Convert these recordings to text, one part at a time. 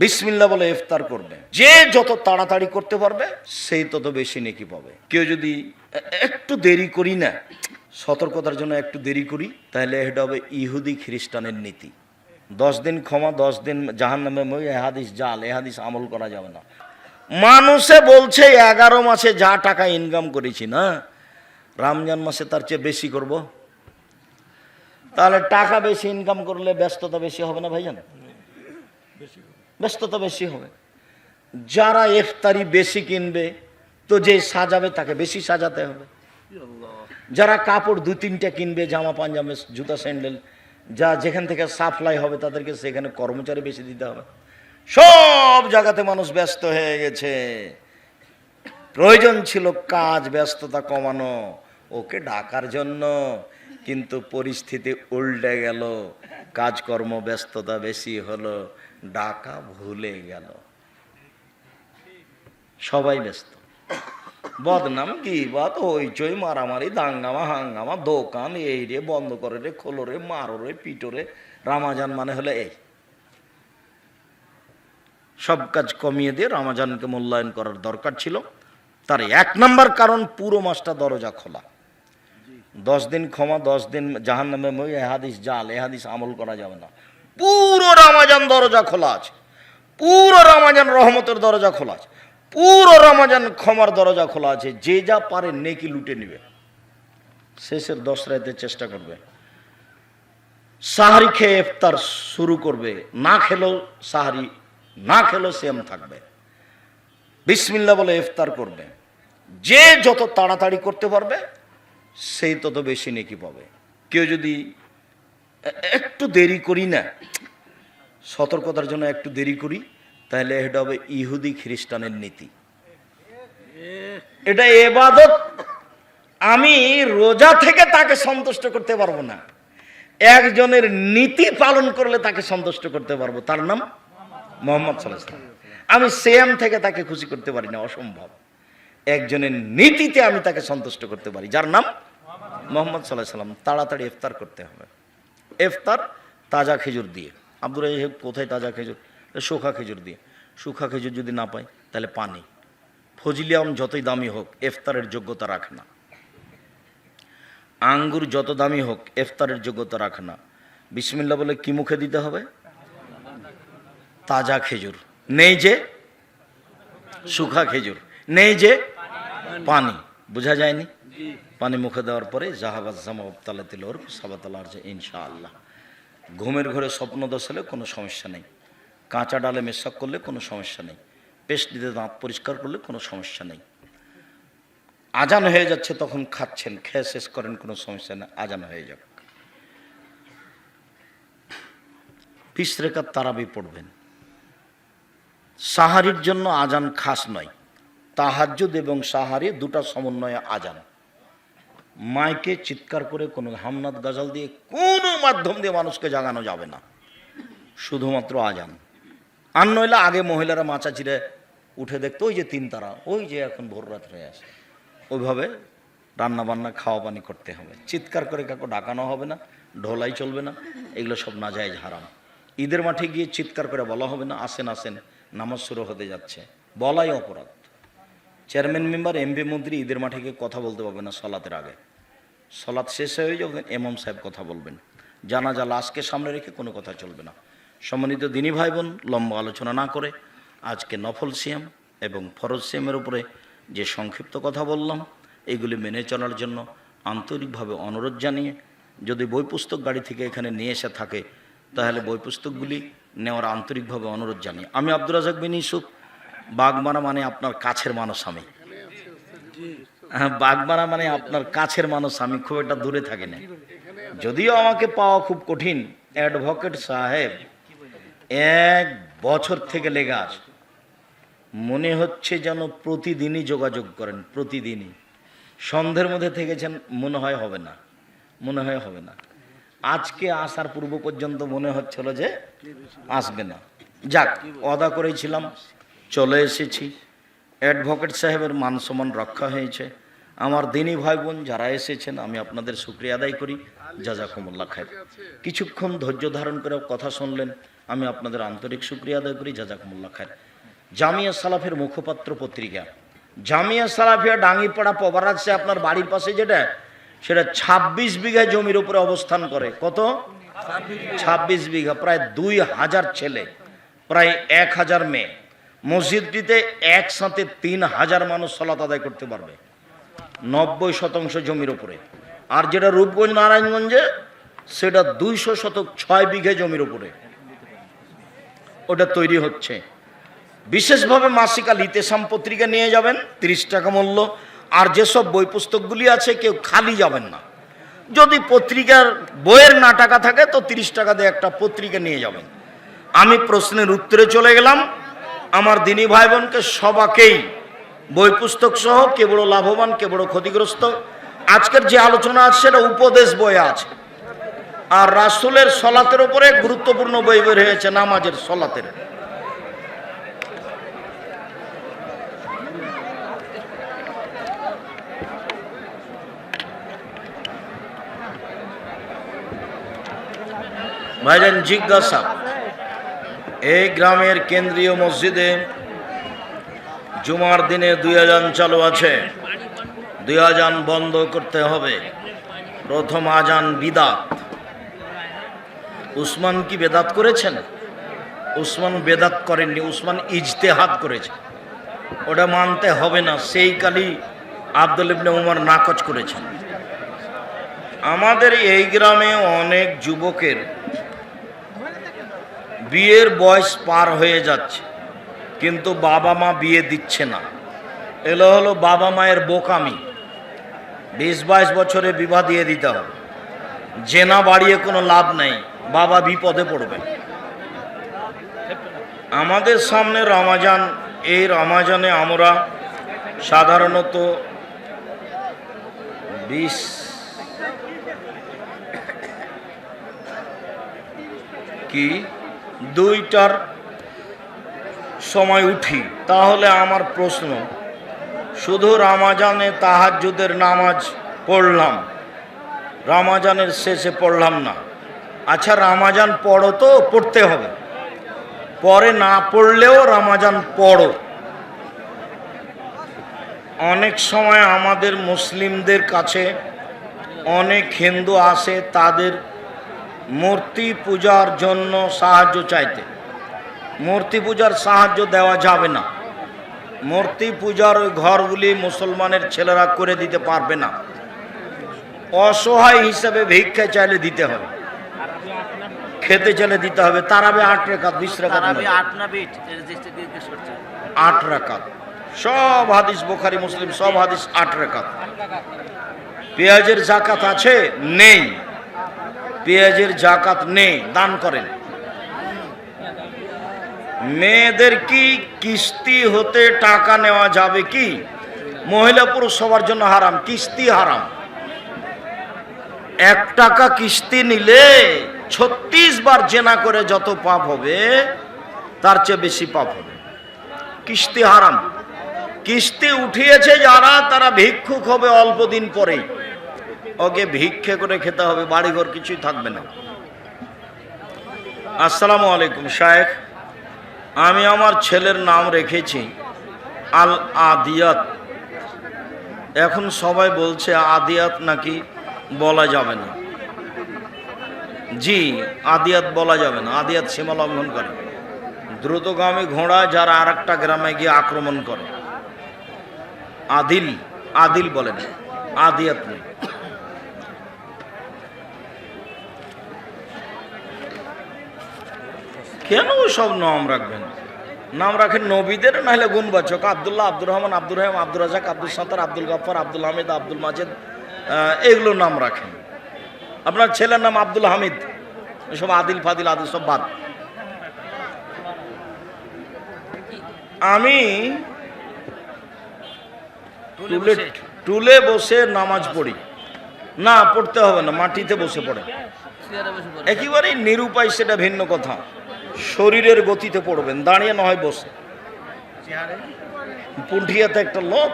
বিসমিল্লা বলে ইফতার করবে। যে যত তাড়াতাড়ি করতে পারবে, সেই তত বেশি নেকি পাবে। কেউ যদি একটু দেরি করি না, সতর্কতার জন্য একটু দেরি করি, তাহলে এটা হবে ইহুদি খ্রিস্টানের নীতি। দশ দিন ক্ষমা, দশ দিন জাহান নামে এহাদিস জাল এহাদিস আমল করা যাবে না। মানুষে বলছে, এগারো মাসে যা টাকা ইনকাম করেছি, না? রমজান মাসে তার চেয়ে বেশি করব। তাহলে টাকা বেশি ইনকাম করলে ব্যস্ততা বেশি হবে না, ভাইজান? ব্যস্ততা বেশি হবে। যারা ইফতারি বেশি কিনবে, তো যে সাজাবে তাকে বেশি সাজাতে হবে। যারা কাপড় দু তিনটা কিনবে, জামা, পাঞ্জাবে, জুতা, স্যান্ডেল, যা যেখান থেকে সাপ্লাই হবে তাদেরকে সেখানে কর্মচারী বেশি দিতে হবে। সব জায়গাতে মানুষ ব্যস্ত হয়ে গেছে। প্রয়োজন ছিল কাজ, ব্যস্ততা কমানো, ওকে ডাকার জন্য, কিন্তু পরিস্থিতি উল্টে গেল, কাজকর্ম ব্যস্ততা বেশি হলো। ডাকা ভুলে গেল। সবাই ব্যস্ত। বদনাম কি বাত? হইচই, মারামারি, দাঙ্গামা, হাঙ্গামা, দোকান, এই রে বন্ধ করে রে, খোলো রে, মারো রে, পিটো রে। রামাজান মানে হলে এই। সব কাজ কমিয়ে দিয়ে রামাজানকে মূল্যায়ন করার দরকার ছিল। তার এক নম্বর কারণ, পুরো মাসটা দরজা খোলা। দশ দিন ক্ষমা, দশ দিন জাহান নামে এহাদিস জাল এহাদিস আমল করা যাবে না। পুরো রামাজান দরজা খোলা আছে। পুরো রামাজান রহমতের দরজা খোলা আছে। পুরো রামাজান ক্ষমার দরজা খোলা আছে। যে যা পারে নেকি লুটে নিবে। শেষের দশ রাতে চেষ্টা করবে। সাহারি খেয়ে ইফতার শুরু করবে। না খেলেও সাহারি, না খেলেও সেম থাকবে। বিসমিল্লা বলে ইফতার করবে। যে যত তাড়াতাড়ি করতে পারবে, সেই তত বেশি নেকি পাবে। কেউ যদি একটু দেরি করি না। সতর্কতার জন্য একটু দেরি করি, তাহলে এটা হবে ইহুদি খ্রিস্টানের নীতি। এটা এবাদত। আমি রোজা থেকে তাকে সন্তুষ্ট করতে পারব না। একজনের নীতি পালন করলে তাকে সন্তুষ্ট করতে পারব। তার নাম মোহাম্মদ সাল্লাহ আমি সেম থেকে তাকে খুশি করতে পারি না, অসম্ভব। একজনের নীতিতে আমি তাকে সন্তুষ্ট করতে পারি, যার নাম মোহাম্মদ সাল্লাহ সাল্লাম তাড়াতাড়ি ইফতার করতে হবে। ইফতার তাজা খেজুর দিয়ে। আব্দুর রাহিব কোথায় তাজা খেজুর? শুখা খেজুর দিয়ে। শুখা খেজুর যদি না পাই তাহলে পানি। ফজিলিয়াম যতই দামি হোক ইফতারের যোগ্যতা রাখে না। আঙ্গুর যত দামি হোক ইফতারের যোগ্যতা রাখে না। বিসমিল্লা বলে কি মুখে দিতে হবে? তাজা খেজুর। নেই যে শুখা খেজুর। নেই যে পানি। বোঝা যায়নি? পানি মুখে দেওয়ার পরে জাহাবাজ জামাবতালা তিলর সাবাতালার যে ইনশাআল্লাহ। ঘুমের ঘরে স্বপ্ন দোষ হলে কোনো সমস্যা নেই। কাঁচা ডালে মেশাক করলে কোনো সমস্যা নেই। পেস্ট দিতে দাঁত পরিষ্কার করলে কোনো সমস্যা নেই। আজান হয়ে যাচ্ছে তখন খাচ্ছেন, খেয়ে শেষ করেন, কোনো সমস্যা নেই, আজান হয়ে যাক। পিস রেখার তারাবি পড়বেন। সাহারির জন্য আজান খাস নয়, তাহাজ্জুদ এবং সাহারি দুটা সমন্বয়ে আজান। মাইকে চিৎকার করে কোনো হামনাদ গাজাল দিয়ে কোনো মাধ্যম দিয়ে মানুষকে জাগানো যাবে না। শুধুমাত্র আজান। আর নইলে আগে মহিলারা মাচা চিরে উঠে দেখতো, ওই যে তিন তারা, ওই যে এখন ভোর রাত হয়ে আসে ওইভাবে রান্না বান্না খাওয়া পানি করতে হবে। চিৎকার করে কাউকে ডাকানো হবে না, ঢোলাই চলবে না, এগুলো সব না যায় হারাম। ঈদের মাঠে গিয়ে চিৎকার করে বলা হবে না, আসেন আসেন, নামাজ শুরু হতে যাচ্ছে। বলাই অপরাধ। চেয়ারম্যান মেম্বার এমপি মন্ত্রী ঈদের মাঠে গিয়ে কথা বলতে পারবে না সলাতের আগে। সলাৎ শেষ হয়ে যাবে এমাম সাহেব কথা বলবেন। জানা জানাজা লাশকে সামনে রেখে কোনো কথা চলবে না। সম্মানিত দিনী ভাই বোন লম্বা আলোচনা না করে আজকে নফল সিয়াম এবং ফরজ সিয়ামের উপরে যে সংক্ষিপ্ত কথা বললাম, এগুলি মেনে চলার জন্য আন্তরিকভাবে অনুরোধ জানিয়ে, যদি বই পুস্তক গাড়ি থেকে এখানে নিয়ে এসে থাকে, তাহলে বই পুস্তকগুলি নেওয়ার আন্তরিকভাবে অনুরোধ জানিয়ে। আমি আব্দুর রাজাক বিন ইউসুফ বাগমারা মানে আপনার কাছের মানুষ আমি। হ্যাঁ বাগমারা মানে আপনার কাছের মানুষ আমি, খুব একটা দূরে থাকি না। যদিও আমাকে পাওয়া খুব কঠিন, অ্যাডভোকেট সাহেব এক বছর থেকে লেগে মনে হচ্ছে যেন প্রতিদিনই যোগাযোগ করেন, প্রতিদিনই। সন্ধ্যের মধ্যে থেকেছেন, মনে হয় হবে না, মনে হয় হবে না। আজকে আসার পূর্ব পর্যন্ত মনে হচ্ছিল যে আসবে না। যাক অদা করেছিলাম চলে এসেছি। অ্যাডভোকেট সাহেবের মান সম্মান রক্ষা হয়েছে। আমার দিনী ভাই বোন যারা এসেছেন, আমি আপনাদের শুক্রিয়া আদায় করি। জাজাকুমুল্লাহ খায় কিছুক্ষণ ধৈর্য ধারণ করে কথা শুনলেন। আমি আপনাদের আন্তরিক সুক্রিয়া আদায় করি। জাজাকুমুল্লাহ খায় জামিয়া সালাফের মুখপাত্র পত্রিকা। জামিয়া সালাফিয়া ডাঙ্গিপাড়া পবারাজে আপনার বাড়ির পাশে যেটা, সেটা ২৬ বিঘা জমির উপরে অবস্থান করে। কত? ছাব্বিশ বিঘা। প্রায় দুই হাজার ছেলে। প্রায় এক হাজার মেয়ে। মসজিদটিতে একসাথে তিন হাজার মানুষ সলাত আদায় করতে পারবে। নব্বই শতাংশ জমির উপরে। আর যেটা রূপগঞ্জ, নারায়ণগঞ্জে, সেটা দুইশো শতক ছয় বিঘে জমির উপরে। ওটা তৈরি হচ্ছে। বিশেষভাবে মাসিকা লিতেসাম পত্রিকা নিয়ে যাবেন, তিরিশ টাকা মূল্য। আর যেসব বই পুস্তকগুলি আছে, কেউ খালি যাবেন না। যদি পত্রিকার বইয়ের না টাকা থাকে, তো তিরিশ টাকা দিয়ে একটা পত্রিকা নিয়ে যাবেন। আমি প্রশ্নের উত্তরে চলে গেলাম। আমার দিনী ভাই বোনকে সবাকেই বই পুস্তক সহ কে বড় লাভবান, কে বড় ক্ষতিগ্রস্ত। আজকের যে আলোচনা আছে, সেটা উপদেশ বইয়ে আছে। আর রাসুলের সলাতের উপরে গুরুত্বপূর্ণ বই বের হয়েছে, নামাজের সলাতের। ভাইজান, জিজ্ঞাসা। এই গ্রামের কেন্দ্রীয় মসজিদে জুমার দিনে দুই আজান চালু আছে। দুই আজান বন্ধ করতে হবে। প্রথম আজান বিদাত। উসমান কি বেদাত করেছেন? উসমান বেদাত করেননি, উসমান ইজতেহাত করেছে। ওটা মানতে হবে না, সেই কালি আব্দুল ইবনে উমর নাকচ করেছেন। আমাদের এই গ্রামে অনেক যুবকের বিয়ের বয়স পার হয়ে যাচ্ছে, কিন্তু বাবা মা বিয়ে দিচ্ছে না। এলো হলো বাবা মায়ের বোকামি। বিশ বাইশ বছরে বিবাহ দিয়ে দিতে হবে। জেনা বাড়িয়ে কোনো লাভ নেই, বাবা বিপদে পড়বে। আমাদের সামনে রমাজান, এই রমাজানে আমরা সাধারণত বিশ কি? দুইটার সময় উঠি। তাহলে আমার প্রশ্ন, শুধু রামাজানে তাহাজ্জুদের নামাজ পড়লাম, রামাজানের শেষে পড়লাম না। আচ্ছা রামাজান পড়ো তো, পড়তে হবে। পরে না পড়লেও রামাজান পড়ো। অনেক সময় আমাদের মুসলিমদের কাছে অনেক হিন্দু আসে, তাদের মূর্তি পূজার জন্য সাহায্য চাইতে। মূর্তি পূজার সাহায্য দেওয়া যাবে না। মূর্তি পূজার ওই ঘরগুলি মুসলমানের ছেলেরা করে দিতে পারবে না। অসহায় হিসাবে ভিক্ষা চাইলে দিতে হবে। খেতে চাইলে দিতে হবে। তারাবে আট রেখাত বিশ রেখাত। আট করছে। সব হাদিস বোখারি মুসলিম সব হাদিস আট রাকাত পেঁয়াজের জাকাত আছে? নেই। পেঁয়াজের জাকাত নেই দান করেন। মেয়েদের কি কিস্তি হতে টাকা নেওয়া যাবে কি? মহিলা পুরুষ সবার জন্য হারাম, কিস্তি হারাম। এক টাকা কিস্তি নিলে ছত্রিশ বার জেনা করে যত পাপ হবে, তার চেয়ে বেশি পাপ হবে। কিস্তি হারাম। কিস্তি উঠিয়েছে যারা, তারা ভিক্ষুক হবে অল্প দিন পরেই। ওকে ভিক্ষে করে খেতে হবে, বাড়িঘর কিছুই থাকবে না। আসসালামু আলাইকুম, শায়েখ। আমি আমার ছেলের নাম রেখেছি আল আদিয়াত এখন সবাই বলছে আদিয়াত নাকি বলা যাবে না। জি, আদিয়াত বলা যাবে না, আদিয়াত সীমা লঙ্ঘন করে। দ্রুতগামী ঘোড়া যারা আর একটা গ্রামে গিয়ে আক্রমণ করে। আদিল আদিল বলেন, আদিয়াত নেই। কেন সব নাম রাখবেন? নাম রাখেন নবীদের নাহলে গুণবাচক। আবদুল্লাহ আব্দুর রহমান আব্দুর রহিম আব্দুর রাজাক আব্দুল সাত্তার আব্দুল গাফার আব্দুল হামিদ আব্দুল মাজেদ এগুলো নাম রাখেন। আপনার ছেলের নাম আব্দুল হামিদ। এসব আদিল ফাদিল আদিল সব বাদ। আমি টুলে টুলে বসে। নামাজ পড়ি। না পড়তে হবে না মাটিতে বসে পড়ে। একেবারেই নিরুপায় সেটা ভিন্ন কথা। শরীরের গতিতে পড়বেন, দাঁড়িয়ে নয় বসে। পুন্ঠিয়াতে একটা লোক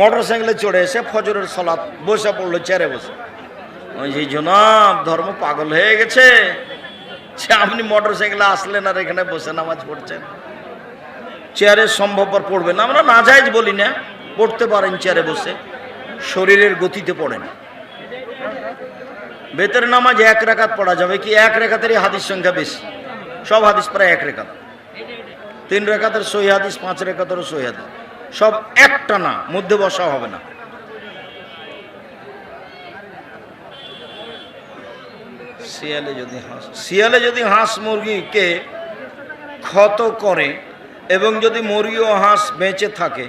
মোটর সাইকেলে চড়ে এসে ফজরের সলাৎ বসে পড়ল, চেয়ারে বসে। ওই যে জনাব, ধর্ম পাগল হয়ে গেছে। সে আপনি মোটর সাইকেলে আসলেন আর এখানে বসে নামাজ পড়ছেন। চেয়ারে সম্ভবপর পড়বেন আমরা না যাইজ বলি না, পড়তে পারেন চেয়ারে বসে। শরীরের গতিতে পড়েন। বেতের নামাজ এক রেখাত পড়া যাবে কি? এক রেখাতেরই হাদিস সংখ্যা বেশি। সব হাদিস প্রায় এক রেখাত। তিন রেখাতের সহি হাদিস পাঁচ রেখাতেরও সহি হাদিস। সব একটা না মধ্যে বসা হবে না। শিয়ালে যদি হাঁস শিয়ালে যদি হাঁস মুরগিকে ক্ষত করে এবং যদি মুরগি ও হাঁস বেঁচে থাকে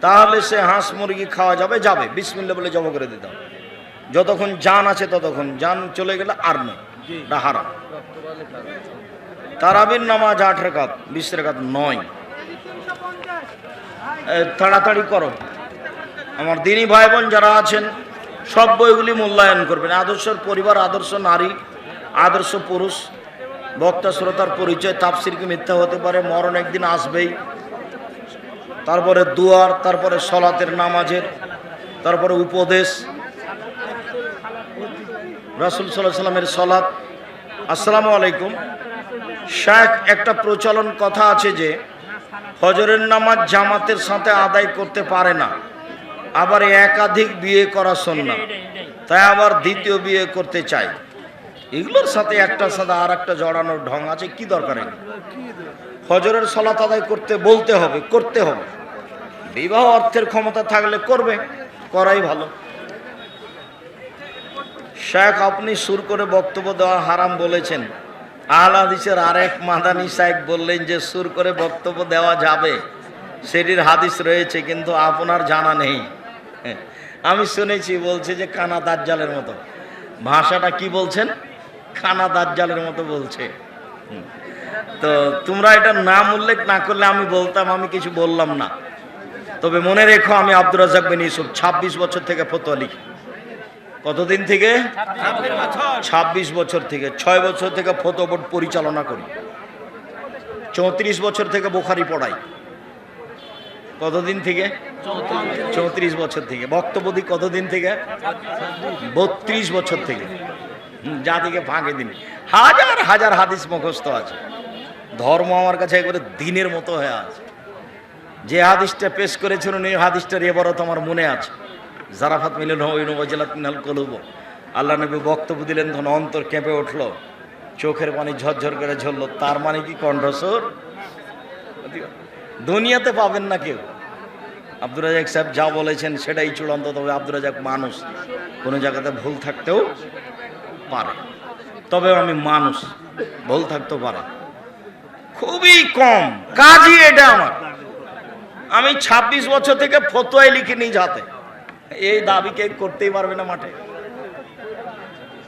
তাহলে সে হাঁস মুরগি খাওয়া যাবে যাবে। বিসমিল্লা বলে জব করে দিতাম যতক্ষণ জান আছে ততক্ষণ। জান চলে গেলে আর নয়। এটা হারাম। তারাবির নামাজ আট রেখাত, বিশ রেখাত নয়। তাড়াতাড়ি করো। আমার দিনী ভাই বোন যারা আছেন, সব বইগুলি মূল্যায়ন করবেন। আদর্শের পরিবার, আদর্শ নারী, আদর্শ পুরুষ, বক্তা, শ্রোতার পরিচয় তাপসির কি মিথ্যা হতে পারে, মরণ একদিন আসবেই। তারপরে দুয়ার, তারপরে সলাতের নামাজের, তারপরে উপদেশ। রাসুল সাল্লাহ সাল্লামের সলাৎ। আসসালামু আলাইকুম। শায়েখ, একটা প্রচলন কথা আছে যে, হজরের নামাজ জামাতের সাথে আদায় করতে পারে না। আবার একাধিক বিয়ে করা সন্না। তাই আবার দ্বিতীয় বিয়ে করতে চাই। এগুলোর সাথে একটার সাথে আর একটা জড়ানোর ঢং আছে, কি দরকার? হজরের সলাত আদায় করতে বলতে হবে, করতে হবে। বিবাহ অর্থের ক্ষমতা থাকলে করবে, করাই ভালো। শেখ আপনি সুর করে বক্তব্য দেওয়া হারাম বলেছেন। আল হাদিসের আরেক মাদানি সাহেব বললেন যে, সুর করে বক্তব্য দেওয়া যাবে। সেটির হাদিস রয়েছে, কিন্তু আপনার জানা নেই। আমি শুনেছি, বলছে যে, কানা দাজ্জালের মতো। ভাষাটা কি বলছেন? কানা দাজ্জালের মতো বলছে। তো তোমরা এটা নাম উল্লেখ না করলে আমি বলতাম, আমি কিছু বললাম না। তবে মনে রেখো, আমি আব্দুর রাজাক বিন ইউসুফ ছাব্বিশ বছর থেকে ফতোয়া লিখি। কতদিন থেকে? ছাব্বিশ বছর। থেকে। ছয় বছর থেকে ফতো পরিচালনা করি। চৌত্রিশ বছর থেকে বোখারি পড়াই। কতদিন থেকে? চৌত্রিশ। বছর থেকে। বক্তব্য দিই কতদিন থেকে? বত্রিশ বছর থেকে। থেকে ফাঁকে দিন। হাজার হাজার হাদিস মুখস্থ আছে। ধর্ম আমার কাছে একবারে দিনের মতো হয়ে আছে। যে হাদিসটা পেশ করেছিলেন এই হাদিসটার এবারও তোমার মনে আছে। জারাফাত মিলন হইন ওয়াজিলাত মিনাল কলুব। আল্লাহ নবী বক্তব্য দিলেন তখন অন্তর কেঁপে উঠল। চোখের পানি ঝরঝর করে ঝরলো। তার মানে কি কণ্ঠস্বর? দুনিয়াতে পাবেন না কেউ। আব্দুর রাজাক সাহেব যা বলেছেন সেটাই চূড়ান্ত, তবে আব্দুর রাজাক মানুষ। কোনো জায়গাতে ভুল থাকতেও পারে। তবে আমি মানুষ, ভুল থাকতেও পারে। খুবই কম, কাজই এটা আমার। আমি ২৬ বছর থেকে ফতোয়াই লিখে নিই যাতে এই দাবিকে করতেই পারবে না মাঠে।